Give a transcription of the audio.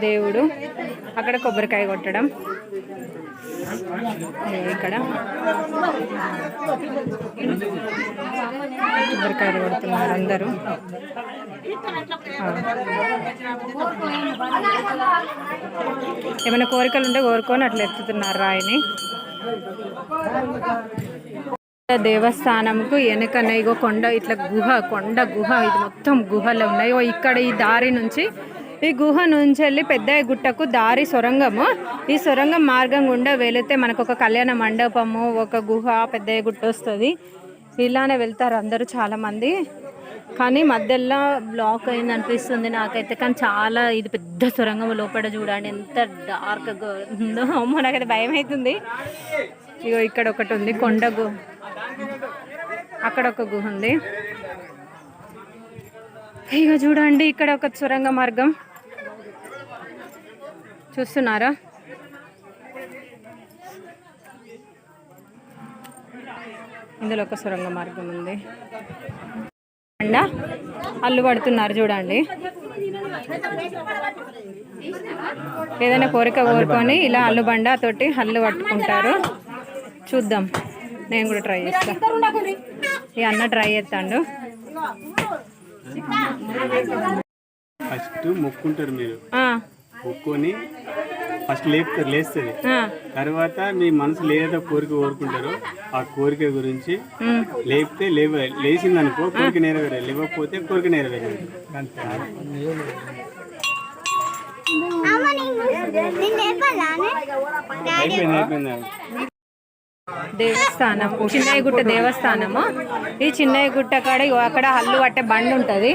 దేవుడు. అక్కడ కొబ్బరికాయ కొట్టడం. ఇక్కడ. కొబ్బరికాయలు కొడుతున్నారు అందరూ. ఏమైనా కోరికలు ఉంటే కోరుకొని అట్లా ఎత్తుతున్నారు రాయిని. దేవస్థానంకు వెనకన ఇగో కొండ ఇట్లా గుహ కొండ గుహ ఇది మొత్తం గుహలు ఉన్నాయి. ఇక్కడ ఈ దారి నుంచి ఈ గుహ నుంచి వెళ్ళి పెద్ద గుట్టకు దారి సొరంగము. ఈ సొరంగం మార్గం గుండా వెళితే మనకు ఒక కళ్యాణ మండపము ఒక గుహ పెద్ద గుట్ట వస్తుంది. ఇలానే వెళ్తారు అందరూ చాలామంది. కానీ మధ్యలో బ్లాక్ అయింది అనిపిస్తుంది నాకైతే. కానీ చాలా ఇది పెద్ద సొరంగం లోపల చూడండి. ఎంత డార్క్గా ఉందో. అమ్మో నాకైతే భయం అవుతుంది ఇగో ఇక్కడ ఒకటి ఉంది. కొండ గు అక్కడ ఒక గుహ ఉంది. ఇక చూడండి ఇక్కడ ఒక సొరంగ మార్గం. చూస్తున్నారా? ఇందులో ఒక సొరంగ మార్గం ఉంది. అండ? అల్లు పడుతున్నారు చూడండి. ఏదైనా కోరిక కోరుకొని ఇలా అల్లు బండ తోటి హల్లు పట్టుకుంటారు. చూద్దాం. నేను కూడా ట్రై చేస్తా. ఈ అన్న ట్రై చేస్తాడు. ఫస్ట్ మొక్కుంటారు మీరు. ఆ, మొక్కుని ఫస్ట్ లేపుతారు లేస్తుంది. ఆ, తర్వాత మీ మనసులో ఏదైతే కోరిక కోరుకుంటారో. ఆ కోరిక గురించి. లేపితే లేవ లేచింది అనుకో కోరిక నెరవేరాలి. లేవకపోతే కోరిక నెరవేరాలి. అంతే. అయిపోయింది అయిపోయింది. దేవస్థానం చిన్నయ్యగుట్ట దేవస్థానము? ఈ చిన్నయ్యగుట్ట కాడ అక్కడ హల్లు పట్టే బండి ఉంటుంది.